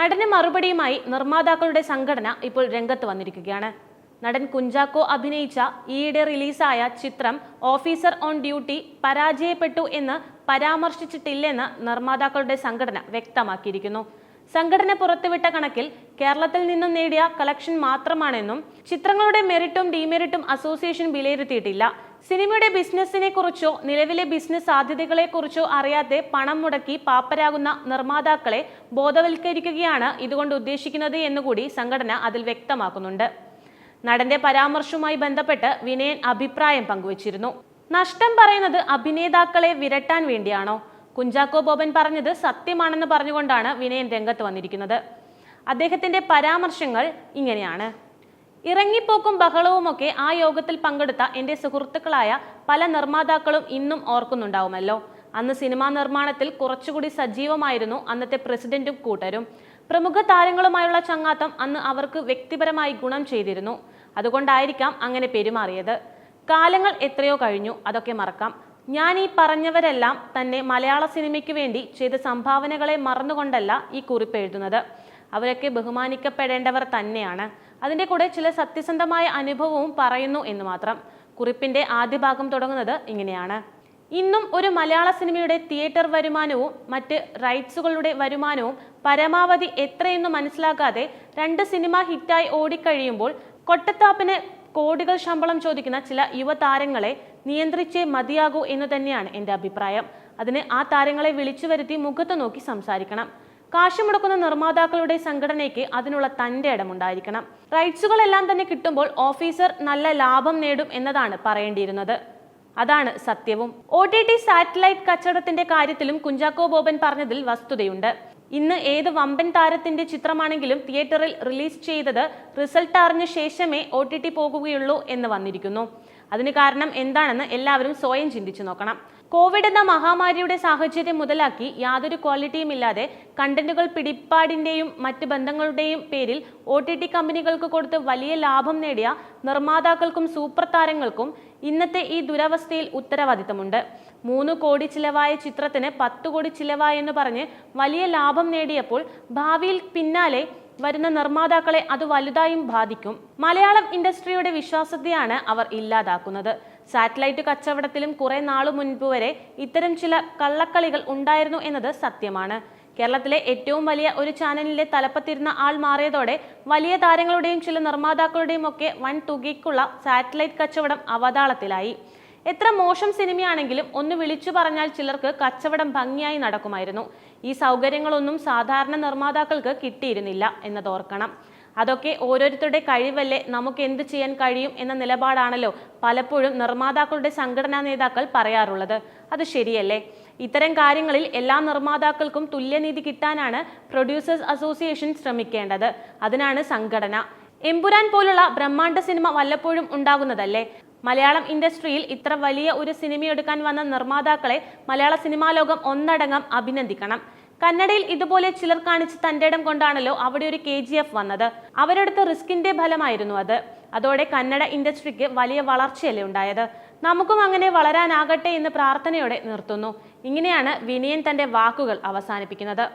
നടന് മറുപടിയുമായി നിർമ്മാതാക്കളുടെ സംഘടന ഇപ്പോൾ രംഗത്ത് വന്നിരിക്കുകയാണ്. നടൻ കുഞ്ചാക്കോ അഭിനയിച്ച ഈയിടെ റിലീസായ ചിത്രം ഓഫീസർ ഓൺ ഡ്യൂട്ടി പരാജയപ്പെട്ടു എന്ന് പരാമർശിച്ചിട്ടില്ലെന്ന് നിർമ്മാതാക്കളുടെ സംഘടന വ്യക്തമാക്കിയിരിക്കുന്നു. സംഘടന പുറത്തുവിട്ട കണക്കിൽ കേരളത്തിൽ നിന്നും നേടിയ കളക്ഷൻ മാത്രമാണെന്നും ചിത്രങ്ങളുടെ മെറിറ്റും ഡിമെറിറ്റും അസോസിയേഷൻ വിലയിരുത്തിയിട്ടില്ല. സിനിമയുടെ ബിസിനസ്സിനെ കുറിച്ചോ നിലവിലെ ബിസിനസ് സാധ്യതകളെ കുറിച്ചോ അറിയാതെ പണം മുടക്കി പാപ്പരാകുന്ന നിർമ്മാതാക്കളെ ബോധവൽക്കരിക്കുകയാണ് ഇതുകൊണ്ട് ഉദ്ദേശിക്കുന്നത് എന്നുകൂടി സംഘടന അതിൽ വ്യക്തമാക്കുന്നുണ്ട്. നടന്റെ പരാമർശവുമായി ബന്ധപ്പെട്ട് വിനയൻ അഭിപ്രായം പങ്കുവച്ചിരുന്നു. നഷ്ടം പറയുന്നത് അഭിനേതാക്കളെ വിരട്ടാൻ വേണ്ടിയാണോ? കുഞ്ചാക്കോ ബോബൻ പറഞ്ഞത് സത്യമാണെന്ന് പറഞ്ഞുകൊണ്ടാണ് വിനയൻ രംഗത്ത് വന്നിരിക്കുന്നത്. അദ്ദേഹത്തിന്റെ പരാമർശങ്ങൾ ഇങ്ങനെയാണ്. ഇറങ്ങിപ്പോക്കും ബഹളവുമൊക്കെ ആ യോഗത്തിൽ പങ്കെടുത്ത എന്റെ സുഹൃത്തുക്കളായ പല നിർമ്മാതാക്കളും ഇന്നും ഓർക്കുന്നുണ്ടാവുമല്ലോ. അന്ന് സിനിമാ നിർമ്മാണത്തിൽ കുറച്ചുകൂടി സജീവമായിരുന്നു അന്നത്തെ പ്രസിഡന്റും കൂട്ടരും. പ്രമുഖ താരങ്ങളുമായുള്ള ചങ്ങാത്തം അന്ന് അവർക്ക് വ്യക്തിപരമായി ഗുണം ചെയ്തിരുന്നു. അതുകൊണ്ടായിരിക്കാം അങ്ങനെ പെരുമാറിയത്. കാലങ്ങൾ എത്രയോ കഴിഞ്ഞു അതൊക്കെ മറക്കാം. ഞാൻ ഈ പറഞ്ഞവരെല്ലാം തന്നെ മലയാള സിനിമയ്ക്ക് വേണ്ടി ചെയ്ത സംഭാവനകളെ മറന്നുകൊണ്ടല്ല ഈ കുറിപ്പ് എഴുതുന്നത്. അവരൊക്കെ ബഹുമാനിക്കപ്പെടേണ്ടവർ തന്നെയാണ്. അതിന്റെ കൂടെ ചില സത്യസന്ധമായ അനുഭവവും പറയുന്നു എന്ന് മാത്രം. കുറിപ്പിന്റെ ആദ്യ ഭാഗം തുടങ്ങുന്നത് ഇങ്ങനെയാണ്. ഇന്നും ഒരു മലയാള സിനിമയുടെ തിയേറ്റർ വരുമാനവും മറ്റ് റൈറ്റ്സുകളുടെ വരുമാനവും പരമാവധി എത്രയെന്ന് മനസ്സിലാക്കാതെ രണ്ട് സിനിമ ഹിറ്റായി ഓടിക്കഴിയുമ്പോൾ കൊട്ടത്താപ്പിന് കോടികൾ ശമ്പളം ചോദിക്കുന്ന ചില യുവതാരങ്ങളെ നിയന്ത്രിച്ചേ മതിയാകൂ എന്ന് തന്നെയാണ് എന്റെ അഭിപ്രായം. അതിന് ആ താരങ്ങളെ വിളിച്ചു വരുത്തി മുഖത്ത് നോക്കി സംസാരിക്കണം. കാശ് മുടക്കുന്ന നിർമ്മാതാക്കളുടെ സംഘടനയ്ക്ക് അതിനുള്ള തന്റെ ഇടമുണ്ടായിരിക്കണം. റൈറ്റ്സുകളെല്ലാം തന്നെ കിട്ടുമ്പോൾ ഓഫീസർ നല്ല ലാഭം നേടും എന്നതാണ് പറയേണ്ടിയിരുന്നത്. അതാണ് സത്യവും. ഒ ടി ടി സാറ്റലൈറ്റ് കച്ചവടത്തിന്റെ കാര്യത്തിലും കുഞ്ചാക്കോ ബോബൻ പറഞ്ഞതിൽ വസ്തുതയുണ്ട്. ഇന്ന് ഏത് വമ്പൻ താരത്തിന്റെ ചിത്രമാണെങ്കിലും തിയേറ്ററിൽ റിലീസ് ചെയ്തത് റിസൾട്ട് അറിഞ്ഞ ശേഷമേ ഒ ടി ടി പോകുകയുള്ളൂ എന്ന് വന്നിരിക്കുന്നു. അതിന് കാരണം എന്താണെന്ന് എല്ലാവരും സ്വയം ചിന്തിച്ചു നോക്കണം. കോവിഡ് എന്ന മഹാമാരിയുടെ സാഹചര്യം മുതലാക്കി യാതൊരു ക്വാളിറ്റിയും ഇല്ലാതെ കണ്ടന്റുകൾ പിടിപ്പാടിന്റെയും മറ്റ് ബന്ധങ്ങളുടെയും പേരിൽ ഒ ടി ടി കമ്പനികൾക്ക് കൊടുത്ത് വലിയ ലാഭം നേടിയ നിർമ്മാതാക്കൾക്കും സൂപ്പർ താരങ്ങൾക്കും ഇന്നത്തെ ഈ ദുരവസ്ഥയിൽ ഉത്തരവാദിത്തമുണ്ട്. മൂന്ന് കോടി ചിലവായ ചിത്രത്തിന് പത്ത് കോടി ചിലവായെന്ന് പറഞ്ഞ് വലിയ ലാഭം നേടിയപ്പോൾ ഭാവിയിൽ പിന്നാലെ വരുന്ന നിർമ്മാതാക്കളെ അത് വലുതായും ബാധിക്കും. മലയാളം ഇൻഡസ്ട്രിയുടെ വിശ്വാസ്യതയാണ് അവർ ഇല്ലാതാക്കുന്നത്. സാറ്റലൈറ്റ് കച്ചവടത്തിലും കുറെ നാളു മുൻപ് വരെ ഇത്തരം ചില കള്ളക്കളികൾ ഉണ്ടായിരുന്നു എന്നത് സത്യമാണ്. കേരളത്തിലെ ഏറ്റവും വലിയ ഒരു ചാനലിലെ തലപ്പത്തിരുന്ന ആൾ മാറിയതോടെ വലിയ താരങ്ങളുടെയും ചില നിർമ്മാതാക്കളുടെയും ഒക്കെ വൻ തുകയ്ക്കുള്ള സാറ്റലൈറ്റ് കച്ചവടം അവതാളത്തിലായി. എത്ര മോശം സിനിമയാണെങ്കിലും ഒന്ന് വിളിച്ചു പറഞ്ഞാൽ ചിലർക്ക് കച്ചവടം ഭംഗിയായി നടക്കുമായിരുന്നു. ഈ സൗകര്യങ്ങളൊന്നും സാധാരണ നിർമ്മാതാക്കൾക്ക് കിട്ടിയിരുന്നില്ല എന്നതോർക്കണം അതൊക്കെ ഓരോരുത്തരുടെ കഴിവല്ലേ നമുക്ക് എന്ത് ചെയ്യാൻ കഴിയും എന്ന നിലപാടാണല്ലോ പലപ്പോഴും നിർമ്മാതാക്കളുടെ സംഘടനാ നേതാക്കൾ പറയാറുള്ളത്. അത് ശരിയല്ലേ? ഇത്തരം കാര്യങ്ങളിൽ എല്ലാ നിർമ്മാതാക്കൾക്കും തുല്യനീതി കിട്ടാനാണ് പ്രൊഡ്യൂസേഴ്സ് അസോസിയേഷൻ ശ്രമിക്കേണ്ടത്. അതിനാണ് സംഘടന. എമ്പുരാൻ പോലുള്ള ബ്രഹ്മാണ്ഡ സിനിമ വല്ലപ്പോഴും ഉണ്ടാകുന്നതല്ലേ? മലയാളം ഇൻഡസ്ട്രിയിൽ ഇത്ര വലിയ ഒരു സിനിമ എടുക്കാൻ വന്ന നിർമ്മാതാക്കളെ മലയാള സിനിമാ ലോകം ഒന്നടങ്കം അഭിനന്ദിക്കണം. കന്നഡയിൽ ഇതുപോലെ ചിലർ കാണിച്ച് തന്റെ ഇടം കൊണ്ടാണല്ലോ അവിടെ ഒരു കെ ജി എഫ് വന്നത്. അവരെടുത്ത റിസ്കിന്റെ ഫലമായിരുന്നു അത്. അതോടെ കന്നഡ ഇൻഡസ്ട്രിക്ക് വലിയ വളർച്ചയല്ലേ ഉണ്ടായത്. നമുക്കും അങ്ങനെ വളരാനാകട്ടെ എന്ന് പ്രാർത്ഥനയോടെ നിർത്തുന്നു. ഇങ്ങനെയാണ് വിനയൻ തന്റെ വാക്കുകൾ അവസാനിപ്പിക്കുന്നത്.